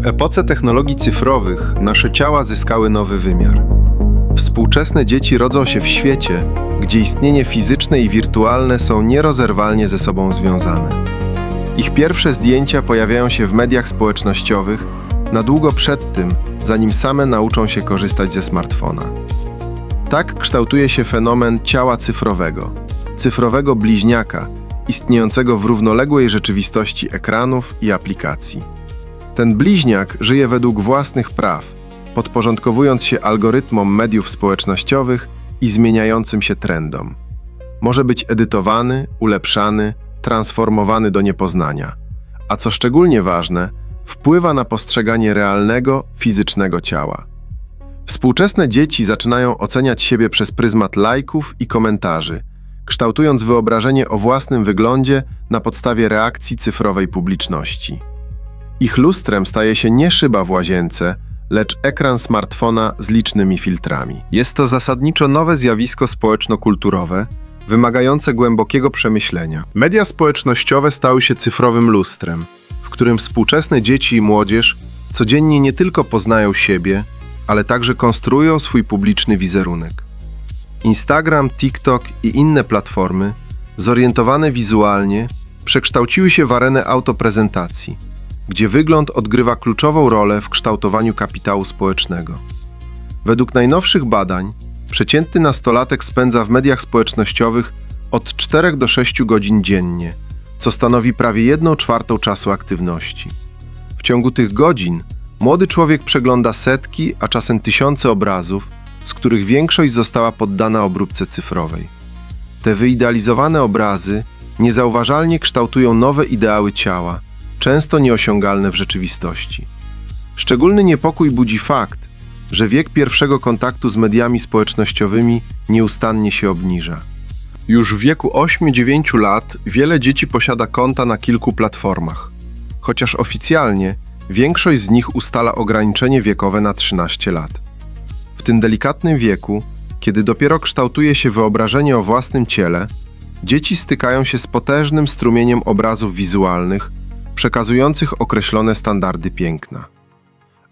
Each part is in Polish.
W epoce technologii cyfrowych nasze ciała zyskały nowy wymiar. Współczesne dzieci rodzą się w świecie, gdzie istnienie fizyczne i wirtualne są nierozerwalnie ze sobą związane. Ich pierwsze zdjęcia pojawiają się w mediach społecznościowych na długo przed tym, zanim same nauczą się korzystać ze smartfona. Tak kształtuje się fenomen ciała cyfrowego, cyfrowego bliźniaka, istniejącego w równoległej rzeczywistości ekranów i aplikacji. Ten bliźniak żyje według własnych praw, podporządkowując się algorytmom mediów społecznościowych i zmieniającym się trendom. Może być edytowany, ulepszany, transformowany do niepoznania, a co szczególnie ważne, wpływa na postrzeganie realnego, fizycznego ciała. Współczesne dzieci zaczynają oceniać siebie przez pryzmat lajków i komentarzy, kształtując wyobrażenie o własnym wyglądzie na podstawie reakcji cyfrowej publiczności. Ich lustrem staje się nie szyba w łazience, lecz ekran smartfona z licznymi filtrami. Jest to zasadniczo nowe zjawisko społeczno-kulturowe, wymagające głębokiego przemyślenia. Media społecznościowe stały się cyfrowym lustrem, w którym współczesne dzieci i młodzież codziennie nie tylko poznają siebie, ale także konstruują swój publiczny wizerunek. Instagram, TikTok i inne platformy, zorientowane wizualnie, przekształciły się w arenę autoprezentacji, gdzie wygląd odgrywa kluczową rolę w kształtowaniu kapitału społecznego. Według najnowszych badań, przeciętny nastolatek spędza w mediach społecznościowych od 4 do 6 godzin dziennie, co stanowi prawie 1 czwartą czasu aktywności. W ciągu tych godzin młody człowiek przegląda setki, a czasem tysiące obrazów, z których większość została poddana obróbce cyfrowej. Te wyidealizowane obrazy niezauważalnie kształtują nowe ideały ciała, często nieosiągalne w rzeczywistości. Szczególny niepokój budzi fakt, że wiek pierwszego kontaktu z mediami społecznościowymi nieustannie się obniża. Już w wieku 8-9 lat wiele dzieci posiada konta na kilku platformach, chociaż oficjalnie większość z nich ustala ograniczenie wiekowe na 13 lat. W tym delikatnym wieku, kiedy dopiero kształtuje się wyobrażenie o własnym ciele, dzieci stykają się z potężnym strumieniem obrazów wizualnych, przekazujących określone standardy piękna.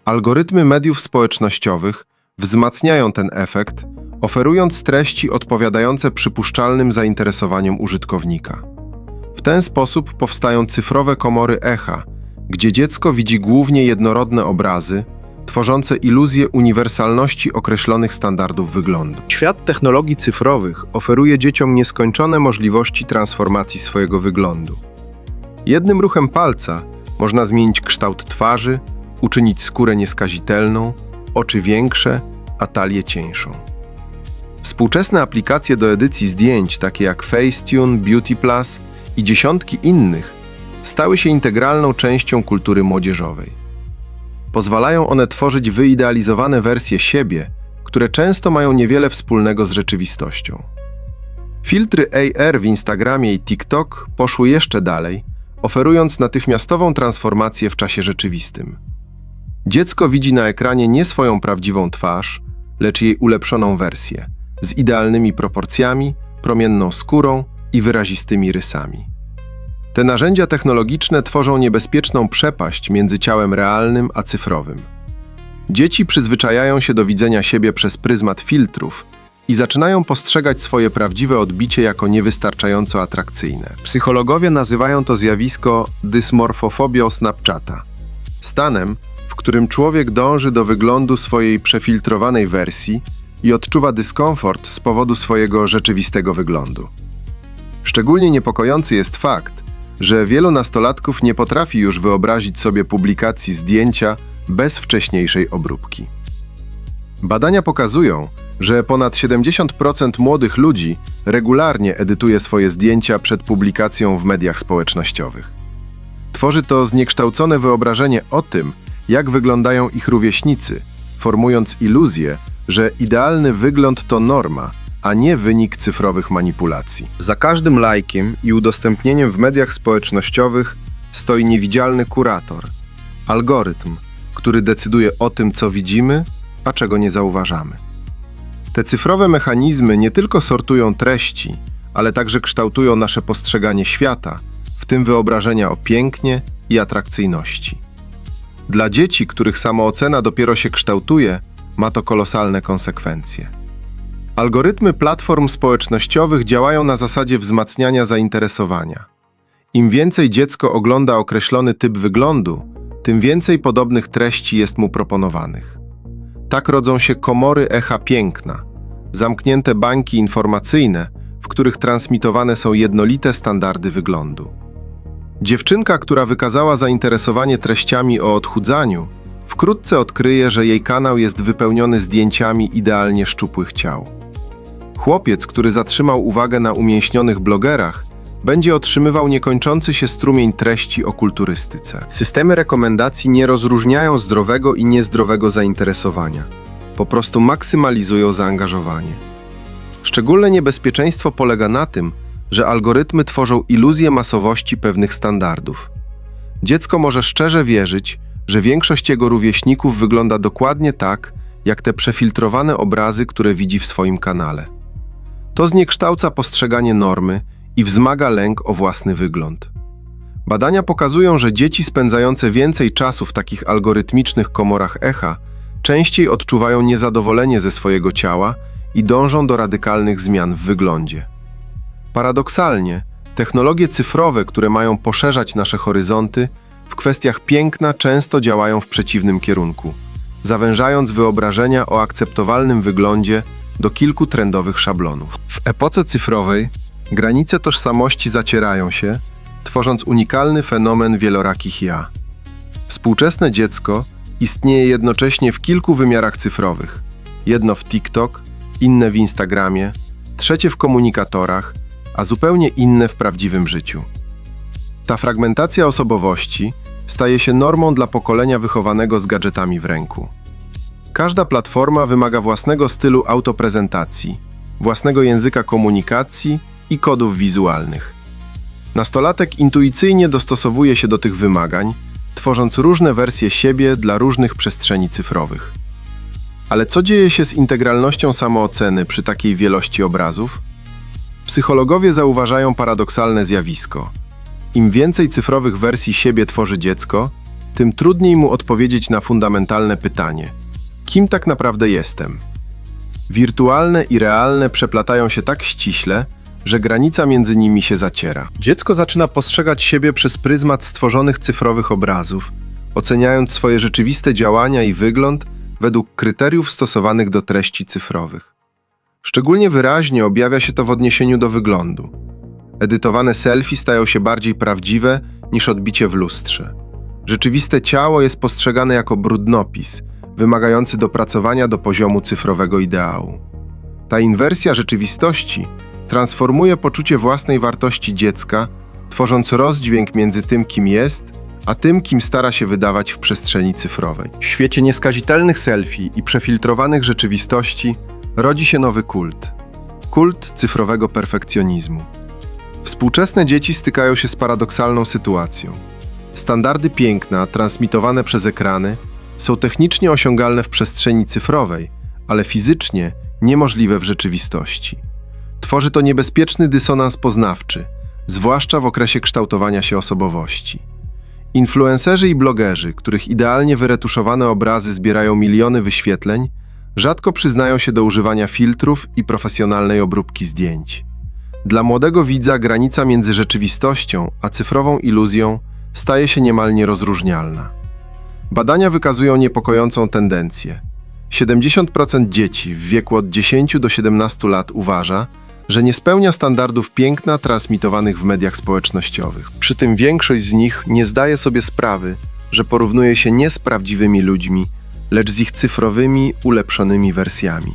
Algorytmy mediów społecznościowych wzmacniają ten efekt, oferując treści odpowiadające przypuszczalnym zainteresowaniom użytkownika. W ten sposób powstają cyfrowe komory echa, gdzie dziecko widzi głównie jednorodne obrazy, tworzące iluzję uniwersalności określonych standardów wyglądu. Świat technologii cyfrowych oferuje dzieciom nieskończone możliwości transformacji swojego wyglądu. Jednym ruchem palca można zmienić kształt twarzy, uczynić skórę nieskazitelną, oczy większe, a talię cieńszą. Współczesne aplikacje do edycji zdjęć, takie jak Facetune, Beauty Plus i dziesiątki innych, stały się integralną częścią kultury młodzieżowej. Pozwalają one tworzyć wyidealizowane wersje siebie, które często mają niewiele wspólnego z rzeczywistością. Filtry AR w Instagramie i TikTok poszły jeszcze dalej, oferując natychmiastową transformację w czasie rzeczywistym. Dziecko widzi na ekranie nie swoją prawdziwą twarz, lecz jej ulepszoną wersję, z idealnymi proporcjami, promienną skórą i wyrazistymi rysami. Te narzędzia technologiczne tworzą niebezpieczną przepaść między ciałem realnym a cyfrowym. Dzieci przyzwyczajają się do widzenia siebie przez pryzmat filtrów i zaczynają postrzegać swoje prawdziwe odbicie jako niewystarczająco atrakcyjne. Psychologowie nazywają to zjawisko dysmorfofobią Snapchata. Stanem, w którym człowiek dąży do wyglądu swojej przefiltrowanej wersji i odczuwa dyskomfort z powodu swojego rzeczywistego wyglądu. Szczególnie niepokojący jest fakt, że wielu nastolatków nie potrafi już wyobrazić sobie publikacji zdjęcia bez wcześniejszej obróbki. Badania pokazują, że ponad 70% młodych ludzi regularnie edytuje swoje zdjęcia przed publikacją w mediach społecznościowych. Tworzy to zniekształcone wyobrażenie o tym, jak wyglądają ich rówieśnicy, formując iluzję, że idealny wygląd to norma, a nie wynik cyfrowych manipulacji. Za każdym lajkiem i udostępnieniem w mediach społecznościowych stoi niewidzialny kurator, algorytm, który decyduje o tym, co widzimy, a czego nie zauważamy. Te cyfrowe mechanizmy nie tylko sortują treści, ale także kształtują nasze postrzeganie świata, w tym wyobrażenia o pięknie i atrakcyjności. Dla dzieci, których samoocena dopiero się kształtuje, ma to kolosalne konsekwencje. Algorytmy platform społecznościowych działają na zasadzie wzmacniania zainteresowania. Im więcej dziecko ogląda określony typ wyglądu, tym więcej podobnych treści jest mu proponowanych. Tak rodzą się komory echa piękna, zamknięte bańki informacyjne, w których transmitowane są jednolite standardy wyglądu. Dziewczynka, która wykazała zainteresowanie treściami o odchudzaniu, wkrótce odkryje, że jej kanał jest wypełniony zdjęciami idealnie szczupłych ciał. Chłopiec, który zatrzymał uwagę na umięśnionych blogerach, będzie otrzymywał niekończący się strumień treści o kulturystyce. Systemy rekomendacji nie rozróżniają zdrowego i niezdrowego zainteresowania. Po prostu maksymalizują zaangażowanie. Szczególne niebezpieczeństwo polega na tym, że algorytmy tworzą iluzję masowości pewnych standardów. Dziecko może szczerze wierzyć, że większość jego rówieśników wygląda dokładnie tak, jak te przefiltrowane obrazy, które widzi w swoim kanale. To zniekształca postrzeganie normy i wzmaga lęk o własny wygląd. Badania pokazują, że dzieci spędzające więcej czasu w takich algorytmicznych komorach echa częściej odczuwają niezadowolenie ze swojego ciała i dążą do radykalnych zmian w wyglądzie. Paradoksalnie, technologie cyfrowe, które mają poszerzać nasze horyzonty, w kwestiach piękna często działają w przeciwnym kierunku, zawężając wyobrażenia o akceptowalnym wyglądzie do kilku trendowych szablonów. W epoce cyfrowej granice tożsamości zacierają się, tworząc unikalny fenomen wielorakich ja. Współczesne dziecko istnieje jednocześnie w kilku wymiarach cyfrowych. Jedno w TikTok, inne w Instagramie, trzecie w komunikatorach, a zupełnie inne w prawdziwym życiu. Ta fragmentacja osobowości staje się normą dla pokolenia wychowanego z gadżetami w ręku. Każda platforma wymaga własnego stylu autoprezentacji, własnego języka komunikacji i kodów wizualnych. Nastolatek intuicyjnie dostosowuje się do tych wymagań, tworząc różne wersje siebie dla różnych przestrzeni cyfrowych. Ale co dzieje się z integralnością samooceny przy takiej wielości obrazów? Psychologowie zauważają paradoksalne zjawisko. Im więcej cyfrowych wersji siebie tworzy dziecko, tym trudniej mu odpowiedzieć na fundamentalne pytanie: kim tak naprawdę jestem? Wirtualne i realne przeplatają się tak ściśle, że granica między nimi się zaciera. Dziecko zaczyna postrzegać siebie przez pryzmat stworzonych cyfrowych obrazów, oceniając swoje rzeczywiste działania i wygląd według kryteriów stosowanych do treści cyfrowych. Szczególnie wyraźnie objawia się to w odniesieniu do wyglądu. Edytowane selfie stają się bardziej prawdziwe niż odbicie w lustrze. Rzeczywiste ciało jest postrzegane jako brudnopis, wymagający dopracowania do poziomu cyfrowego ideału. Ta inwersja rzeczywistości transformuje poczucie własnej wartości dziecka, tworząc rozdźwięk między tym, kim jest, a tym, kim stara się wydawać w przestrzeni cyfrowej. W świecie nieskazitelnych selfie i przefiltrowanych rzeczywistości rodzi się nowy kult kult cyfrowego perfekcjonizmu. Współczesne dzieci stykają się z paradoksalną sytuacją. Standardy piękna, transmitowane przez ekrany, są technicznie osiągalne w przestrzeni cyfrowej, ale fizycznie niemożliwe w rzeczywistości. Tworzy to niebezpieczny dysonans poznawczy, zwłaszcza w okresie kształtowania się osobowości. Influencerzy i blogerzy, których idealnie wyretuszowane obrazy zbierają miliony wyświetleń, rzadko przyznają się do używania filtrów i profesjonalnej obróbki zdjęć. Dla młodego widza granica między rzeczywistością a cyfrową iluzją staje się niemal nierozróżnialna. Badania wykazują niepokojącą tendencję. 70% dzieci w wieku od 10 do 17 lat uważa, że nie spełnia standardów piękna transmitowanych w mediach społecznościowych. Przy tym większość z nich nie zdaje sobie sprawy, że porównuje się nie z prawdziwymi ludźmi, lecz z ich cyfrowymi, ulepszonymi wersjami.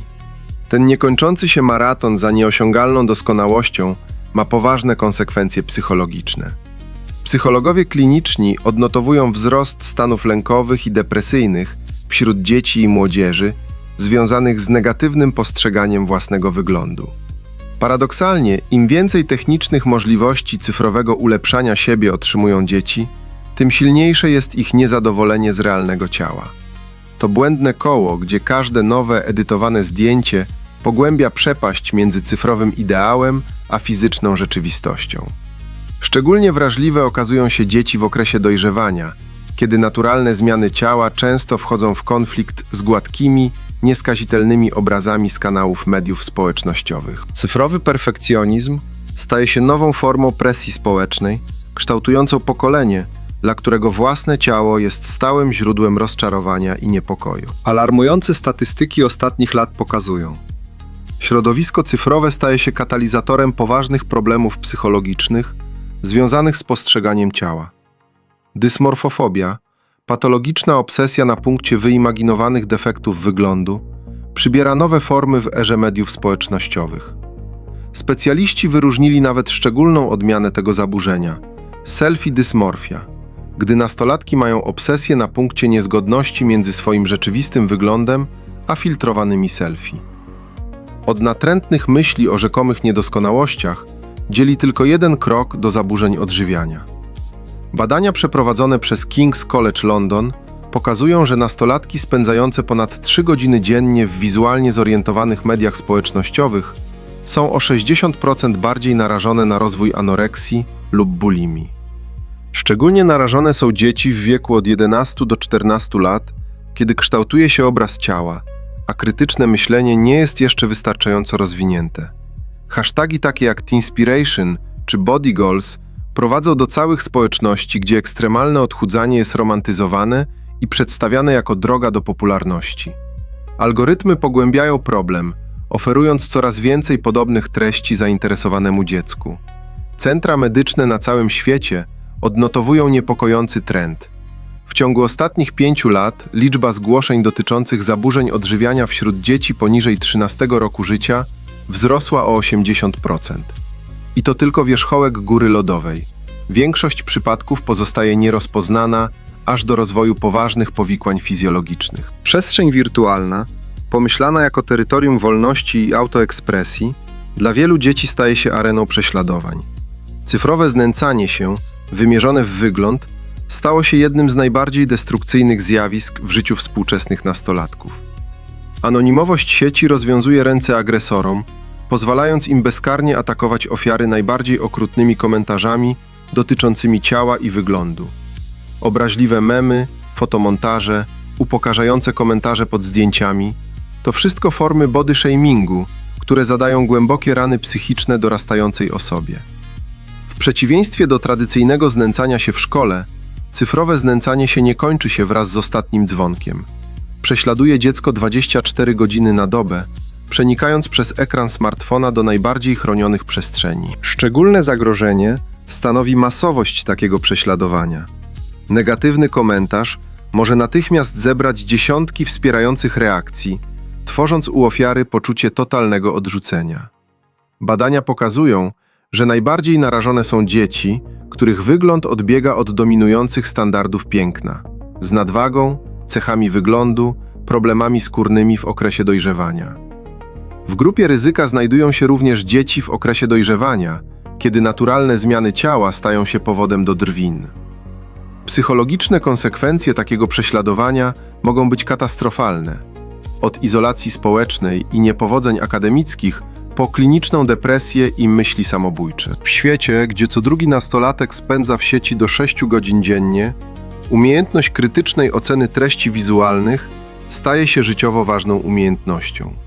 Ten niekończący się maraton za nieosiągalną doskonałością ma poważne konsekwencje psychologiczne. Psychologowie kliniczni odnotowują wzrost stanów lękowych i depresyjnych wśród dzieci i młodzieży związanych z negatywnym postrzeganiem własnego wyglądu. Paradoksalnie, im więcej technicznych możliwości cyfrowego ulepszania siebie otrzymują dzieci, tym silniejsze jest ich niezadowolenie z realnego ciała. To błędne koło, gdzie każde nowe edytowane zdjęcie pogłębia przepaść między cyfrowym ideałem a fizyczną rzeczywistością. Szczególnie wrażliwe okazują się dzieci w okresie dojrzewania, kiedy naturalne zmiany ciała często wchodzą w konflikt z gładkimi, nieskazitelnymi obrazami z kanałów mediów społecznościowych. Cyfrowy perfekcjonizm staje się nową formą presji społecznej, kształtującą pokolenie, dla którego własne ciało jest stałym źródłem rozczarowania i niepokoju. Alarmujące statystyki ostatnich lat pokazują. Środowisko cyfrowe staje się katalizatorem poważnych problemów psychologicznych związanych z postrzeganiem ciała. Dysmorfofobia, patologiczna obsesja na punkcie wyimaginowanych defektów wyglądu, przybiera nowe formy w erze mediów społecznościowych. Specjaliści wyróżnili nawet szczególną odmianę tego zaburzenia selfie dysmorfia, gdy nastolatki mają obsesję na punkcie niezgodności między swoim rzeczywistym wyglądem a filtrowanymi selfie. Od natrętnych myśli o rzekomych niedoskonałościach dzieli tylko jeden krok do zaburzeń odżywiania. Badania przeprowadzone przez King's College London pokazują, że nastolatki spędzające ponad 3 godziny dziennie w wizualnie zorientowanych mediach społecznościowych są o 60% bardziej narażone na rozwój anoreksji lub bulimii. Szczególnie narażone są dzieci w wieku od 11 do 14 lat, kiedy kształtuje się obraz ciała, a krytyczne myślenie nie jest jeszcze wystarczająco rozwinięte. Hasztagi takie jak Teenspiration czy Body Goals prowadzą do całych społeczności, gdzie ekstremalne odchudzanie jest romantyzowane i przedstawiane jako droga do popularności. Algorytmy pogłębiają problem, oferując coraz więcej podobnych treści zainteresowanemu dziecku. Centra medyczne na całym świecie odnotowują niepokojący trend. W ciągu ostatnich pięciu lat liczba zgłoszeń dotyczących zaburzeń odżywiania wśród dzieci poniżej 13 roku życia wzrosła o 80%. I to tylko wierzchołek góry lodowej. Większość przypadków pozostaje nierozpoznana aż do rozwoju poważnych powikłań fizjologicznych. Przestrzeń wirtualna, pomyślana jako terytorium wolności i autoekspresji, dla wielu dzieci staje się areną prześladowań. Cyfrowe znęcanie się, wymierzone w wygląd, stało się jednym z najbardziej destrukcyjnych zjawisk w życiu współczesnych nastolatków. Anonimowość sieci rozwiązuje ręce agresorom, pozwalając im bezkarnie atakować ofiary najbardziej okrutnymi komentarzami dotyczącymi ciała i wyglądu. Obraźliwe memy, fotomontaże, upokarzające komentarze pod zdjęciami to wszystko formy body shamingu, które zadają głębokie rany psychiczne dorastającej osobie. W przeciwieństwie do tradycyjnego znęcania się w szkole, cyfrowe znęcanie się nie kończy się wraz z ostatnim dzwonkiem. Prześladuje dziecko 24 godziny na dobę, przenikając przez ekran smartfona do najbardziej chronionych przestrzeni. Szczególne zagrożenie stanowi masowość takiego prześladowania. Negatywny komentarz może natychmiast zebrać dziesiątki wspierających reakcji, tworząc u ofiary poczucie totalnego odrzucenia. Badania pokazują, że najbardziej narażone są dzieci, których wygląd odbiega od dominujących standardów piękna, z nadwagą, cechami wyglądu, problemami skórnymi w okresie dojrzewania. W grupie ryzyka znajdują się również dzieci w okresie dojrzewania, kiedy naturalne zmiany ciała stają się powodem do drwin. Psychologiczne konsekwencje takiego prześladowania mogą być katastrofalne. Od izolacji społecznej i niepowodzeń akademickich po kliniczną depresję i myśli samobójcze. W świecie, gdzie co drugi nastolatek spędza w sieci do 6 godzin dziennie, umiejętność krytycznej oceny treści wizualnych staje się życiowo ważną umiejętnością.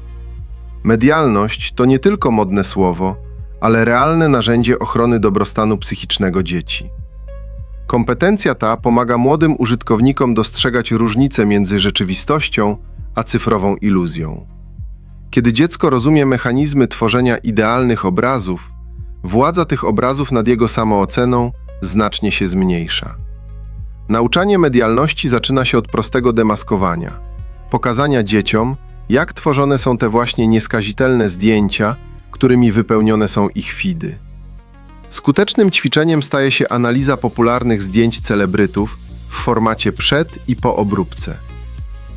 Medialność to nie tylko modne słowo, ale realne narzędzie ochrony dobrostanu psychicznego dzieci. Kompetencja ta pomaga młodym użytkownikom dostrzegać różnice między rzeczywistością a cyfrową iluzją. Kiedy dziecko rozumie mechanizmy tworzenia idealnych obrazów, władza tych obrazów nad jego samooceną znacznie się zmniejsza. Nauczanie medialności zaczyna się od prostego demaskowania, pokazania dzieciom, jak tworzone są te właśnie nieskazitelne zdjęcia, którymi wypełnione są ich feedy. Skutecznym ćwiczeniem staje się analiza popularnych zdjęć celebrytów w formacie przed i po obróbce.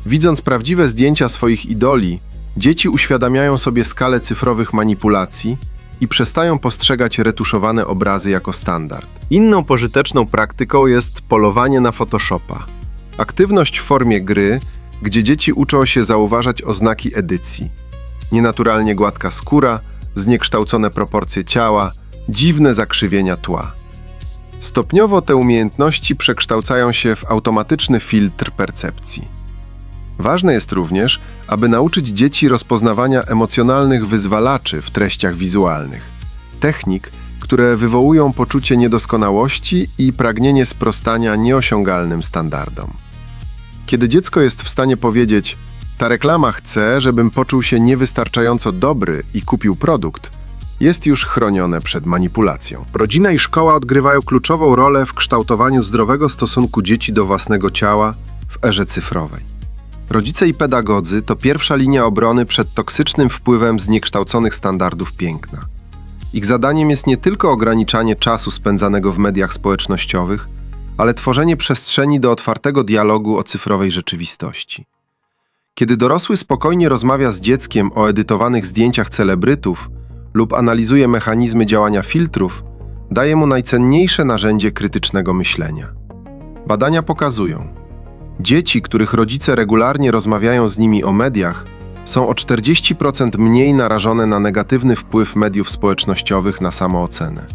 Widząc prawdziwe zdjęcia swoich idoli, dzieci uświadamiają sobie skalę cyfrowych manipulacji i przestają postrzegać retuszowane obrazy jako standard. Inną pożyteczną praktyką jest polowanie na Photoshopa. Aktywność w formie gry, gdzie dzieci uczą się zauważać oznaki edycji. Nienaturalnie gładka skóra, zniekształcone proporcje ciała, dziwne zakrzywienia tła. Stopniowo te umiejętności przekształcają się w automatyczny filtr percepcji. Ważne jest również, aby nauczyć dzieci rozpoznawania emocjonalnych wyzwalaczy w treściach wizualnych, technik, które wywołują poczucie niedoskonałości i pragnienie sprostania nieosiągalnym standardom. Kiedy dziecko jest w stanie powiedzieć: Ta reklama chce, żebym poczuł się niewystarczająco dobry i kupił produkt, jest już chronione przed manipulacją. Rodzina i szkoła odgrywają kluczową rolę w kształtowaniu zdrowego stosunku dzieci do własnego ciała w erze cyfrowej. Rodzice i pedagodzy to pierwsza linia obrony przed toksycznym wpływem zniekształconych standardów piękna. Ich zadaniem jest nie tylko ograniczanie czasu spędzanego w mediach społecznościowych, ale tworzenie przestrzeni do otwartego dialogu o cyfrowej rzeczywistości. Kiedy dorosły spokojnie rozmawia z dzieckiem o edytowanych zdjęciach celebrytów lub analizuje mechanizmy działania filtrów, daje mu najcenniejsze narzędzie krytycznego myślenia. Badania pokazują, dzieci, których rodzice regularnie rozmawiają z nimi o mediach, są o 40% mniej narażone na negatywny wpływ mediów społecznościowych na samoocenę.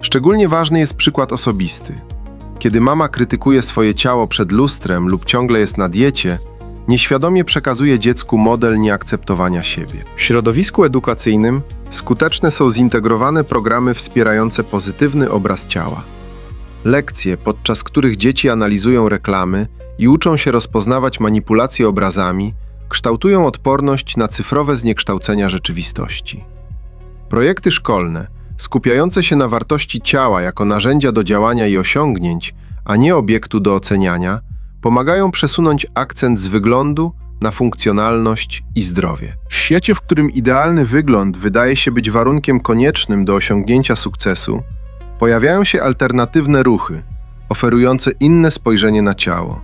Szczególnie ważny jest przykład osobisty. Kiedy mama krytykuje swoje ciało przed lustrem lub ciągle jest na diecie, nieświadomie przekazuje dziecku model nieakceptowania siebie. W środowisku edukacyjnym skuteczne są zintegrowane programy wspierające pozytywny obraz ciała. Lekcje, podczas których dzieci analizują reklamy i uczą się rozpoznawać manipulacje obrazami, kształtują odporność na cyfrowe zniekształcenia rzeczywistości. Projekty szkolne, skupiające się na wartości ciała jako narzędzia do działania i osiągnięć, a nie obiektu do oceniania, pomagają przesunąć akcent z wyglądu na funkcjonalność i zdrowie. W świecie, w którym idealny wygląd wydaje się być warunkiem koniecznym do osiągnięcia sukcesu, pojawiają się alternatywne ruchy, oferujące inne spojrzenie na ciało.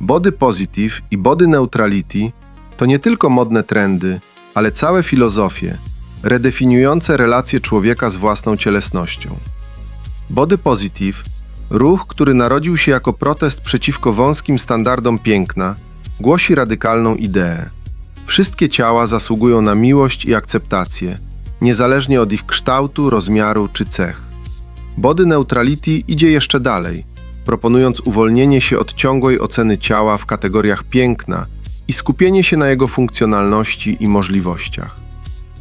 Body positive i body neutrality to nie tylko modne trendy, ale całe filozofie, redefiniujące relacje człowieka z własną cielesnością. Body positive, ruch, który narodził się jako protest przeciwko wąskim standardom piękna, głosi radykalną ideę. Wszystkie ciała zasługują na miłość i akceptację, niezależnie od ich kształtu, rozmiaru czy cech. Body neutrality idzie jeszcze dalej, proponując uwolnienie się od ciągłej oceny ciała w kategoriach piękna i skupienie się na jego funkcjonalności i możliwościach.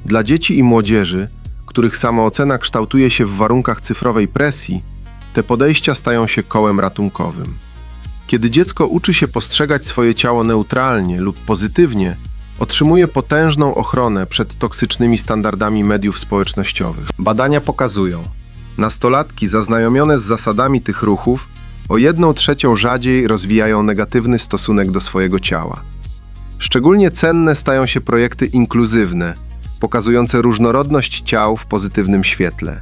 Dla dzieci i młodzieży, których samoocena kształtuje się w warunkach cyfrowej presji, te podejścia stają się kołem ratunkowym. Kiedy dziecko uczy się postrzegać swoje ciało neutralnie lub pozytywnie, otrzymuje potężną ochronę przed toksycznymi standardami mediów społecznościowych. Badania pokazują, nastolatki zaznajomione z zasadami tych ruchów o jedną trzecią rzadziej rozwijają negatywny stosunek do swojego ciała. Szczególnie cenne stają się projekty inkluzywne, pokazujące różnorodność ciał w pozytywnym świetle.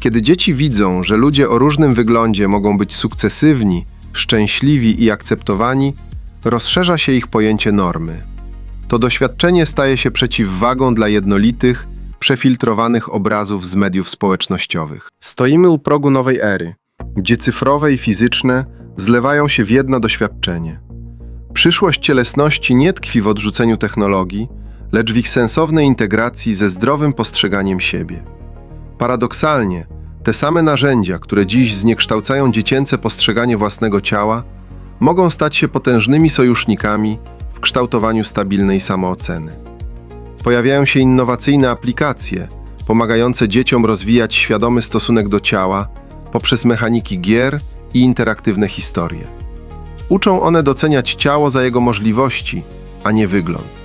Kiedy dzieci widzą, że ludzie o różnym wyglądzie mogą być sukcesywni, szczęśliwi i akceptowani, rozszerza się ich pojęcie normy. To doświadczenie staje się przeciwwagą dla jednolitych, przefiltrowanych obrazów z mediów społecznościowych. Stoimy u progu nowej ery, gdzie cyfrowe i fizyczne zlewają się w jedno doświadczenie. Przyszłość cielesności nie tkwi w odrzuceniu technologii, lecz w ich sensownej integracji ze zdrowym postrzeganiem siebie. Paradoksalnie, te same narzędzia, które dziś zniekształcają dziecięce postrzeganie własnego ciała, mogą stać się potężnymi sojusznikami w kształtowaniu stabilnej samooceny. Pojawiają się innowacyjne aplikacje, pomagające dzieciom rozwijać świadomy stosunek do ciała poprzez mechaniki gier i interaktywne historie. Uczą one doceniać ciało za jego możliwości, a nie wygląd.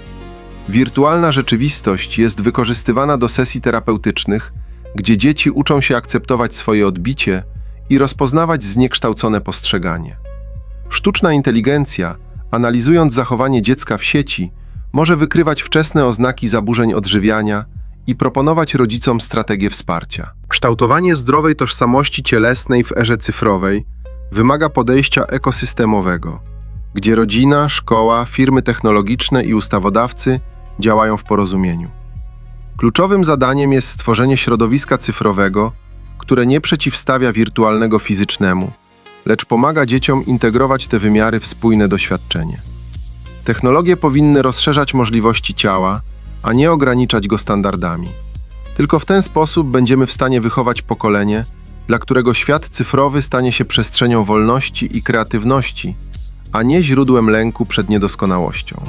Wirtualna rzeczywistość jest wykorzystywana do sesji terapeutycznych, gdzie dzieci uczą się akceptować swoje odbicie i rozpoznawać zniekształcone postrzeganie. Sztuczna inteligencja, analizując zachowanie dziecka w sieci, może wykrywać wczesne oznaki zaburzeń odżywiania i proponować rodzicom strategie wsparcia. Kształtowanie zdrowej tożsamości cielesnej w erze cyfrowej wymaga podejścia ekosystemowego, gdzie rodzina, szkoła, firmy technologiczne i ustawodawcy działają w porozumieniu. Kluczowym zadaniem jest stworzenie środowiska cyfrowego, które nie przeciwstawia wirtualnego fizycznemu, lecz pomaga dzieciom integrować te wymiary w spójne doświadczenie. Technologie powinny rozszerzać możliwości ciała, a nie ograniczać go standardami. Tylko w ten sposób będziemy w stanie wychować pokolenie, dla którego świat cyfrowy stanie się przestrzenią wolności i kreatywności, a nie źródłem lęku przed niedoskonałością.